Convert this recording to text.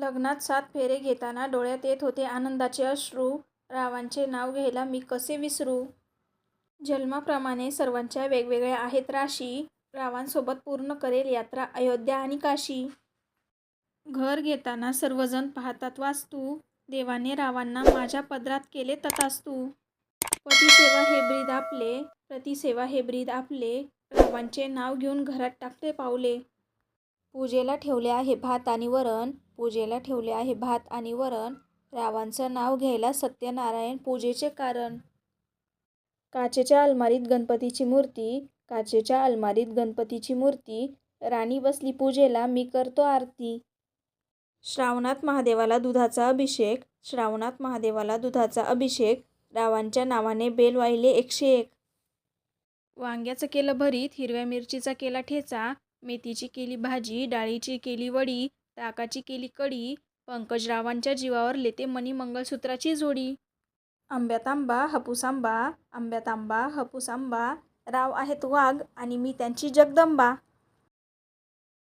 लग्नात सात फेरे घेताना डोळ्यात येत होते आनंदाचे अश्रू. रावांचे नाव घ्यायला मी कसे विसरू? जन्माप्रमाणे सर्वांच्या वेगवेगळ्या आहेत राशी. रावांसोबत पूर्ण करेल यात्रा अयोध्या आणि काशी. घर घेताना सर्वजण पाहतात वास्तू. देवाने रावांना माझ्या पदरात केले तथास्तू. पतिसेवा हे ब्रीद आपले प्रतिसेवा हे ब्रीद आपले. रावांचे नाव घेऊन घरात टाकते पावले पूजेला ठेवले आहे भात आणि वरण. पूजेला ठेवले आहे. भात आणि वरण. रावांचं नाव घ्यायला सत्यनारायण पूजेचे कारण. काचेच्या अलमारीत गणपतीची मूर्ती. काचेच्या अलमारीत गणपतीची मूर्ती. राणी बसली पूजेला मी करतो आरती. श्रावणात महादेवाला दुधाचा अभिषेक. श्रावणात महादेवाला दुधाचा अभिषेक. रावांच्या नावाने बेल वाहिले एकशे एक. वांग्याचं केलं भरीत. हिरव्या मिरचीचा केला ठेचा. मेथीची केली भाजी. डाळीची केली वडी. ताकाची केली कडी पंकजरावांच्या जीवावर लेते मनी मंगळसूत्राची जोडी. आंब्यात आंबा हापूस आंबा आंब्यात आंबा आंबा राव आहेत वाघ आणि मी त्यांची जगदंबा.